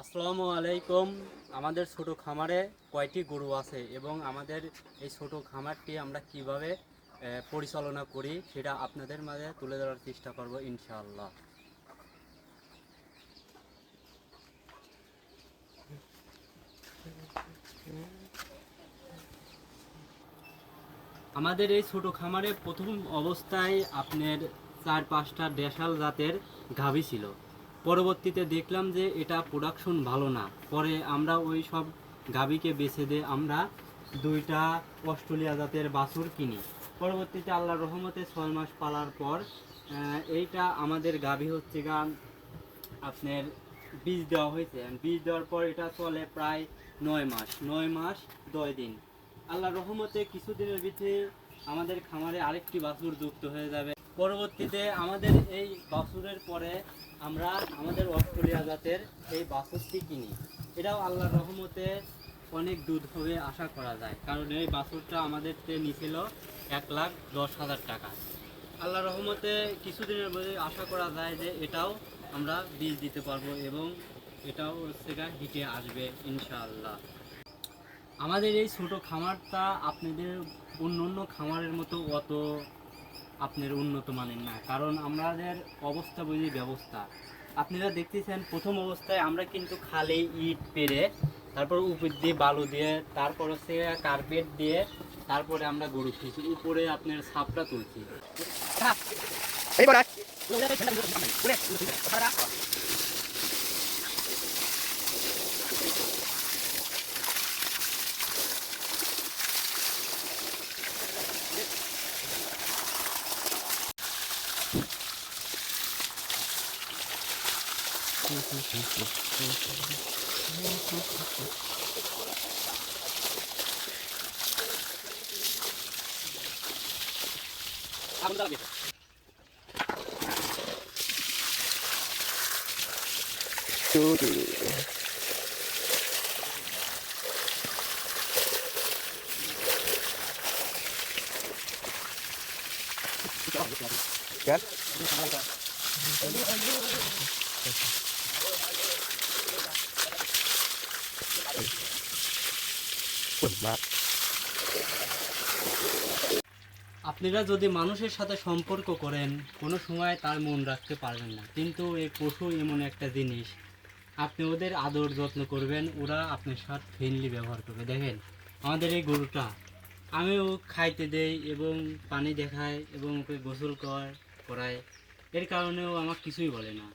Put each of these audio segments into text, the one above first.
আসসালামু আলাইকুম। আমাদের ছোট খামারে কয়টি গরু আছে এবং আমাদের এই ছোট খামারটি আমরা কীভাবে পরিচালনা করি সেটা আপনাদের মাঝে তুলে ধরার চেষ্টা করব ইনশাআল্লাহ। আমাদের এই ছোট খামারে প্রথম অবস্থায় আপনার চার পাঁচটা দেশাল জাতের গাভী ছিল। পরবর্তীতে দেখলাম যে এটা প্রোডাকশন ভালো না। পরে আমরা ওই সব গাভীকে বেছে দিয়ে আমরা দুইটা অস্ট্রেলিয়া জাতের বাছুর কিনি। পরবর্তীতে আল্লাহর রহমতে ছয় মাস পালার পর এইটা আমাদের গাভী হচ্ছে গা আপনার বীজ দেওয়া হয়েছে। বীজ দেওয়ার পর এটা চলে প্রায় নয় মাস নয় মাস, দশ দিন। আল্লাহ রহমতে কিছুদিনের ভিতরে আমাদের খামারে আরেকটি বাছুর যুক্ত হয়ে যাবে। পরবর্তীতে আমাদের এই বাছুরের পরে আমরা আমাদের অস্ট্রেলিয়া জাতের এই বাছুরটি কিনি। এটাও আল্লাহর রহমতে অনেক দুধ হবে আশা করা যায়। কারণ এই বাছুরটা আমাদের নিছিল এক লাখ দশ হাজার টাকা। আল্লাহ রহমতে কিছুদিনের মধ্যে আশা করা যায় যে এটাও আমরা বীজ দিতে পারব এবং এটাও গা হিটে আসবে ইনশাআল্লাহ। আমাদের এই ছোট খামারটা আপনাদের অন্য অন্য খামারের মতো অত আপনার উন্নত মানের না। কারণ আমাদের অবস্থা বুঝি ব্যবস্থা। আপনারা দেখতেছেন, প্রথম অবস্থায় আমরা কিন্তু খালে ইট পেরে তারপর উপর দিয়ে বালু দিয়ে, তারপর হচ্ছে কার্পেট দিয়ে, তারপরে আমরা গরু খেয়েছি উপরে আপনার সাপটা তুলছি। Sebentar lagi. Tuh. Kan? আপনারা যদি মানুষের সাথে সম্পর্ক করেন, কোনো সময় তার মন রাখতে পারবেন না। কিন্তু এই পশু এমন একটা জিনিস, আপনি ওদের আদর যত্ন করবেন, ওরা আপনার সাথে ফ্রেন্ডলি ব্যবহার করবে। দেখেন, আমাদের এই গরুটা, আমিও খাইতে দেই এবং পানি দেখাই এবং ওকে গোসল কর করায়। এর কারণেও আমার কিছুই বলে না।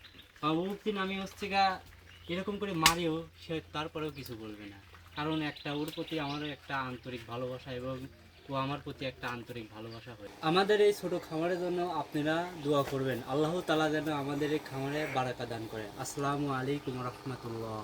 দিন আমি হচ্ছে গা এরকম করে মারিও, সে তারপরেও কিছু বলবে না। কারণ একটা ওর প্রতি আমারও একটা আন্তরিক ভালোবাসা এবং ও আমার প্রতি একটা আন্তরিক ভালোবাসা হয়। আমাদের এই ছোট খামারের জন্য আপনারা দোয়া করবেন। আল্লাহ তালা যেন আমাদের এই খামারে বারাকা দান করে। আসসালামু আলাইকুম রহমতুল্লাহ।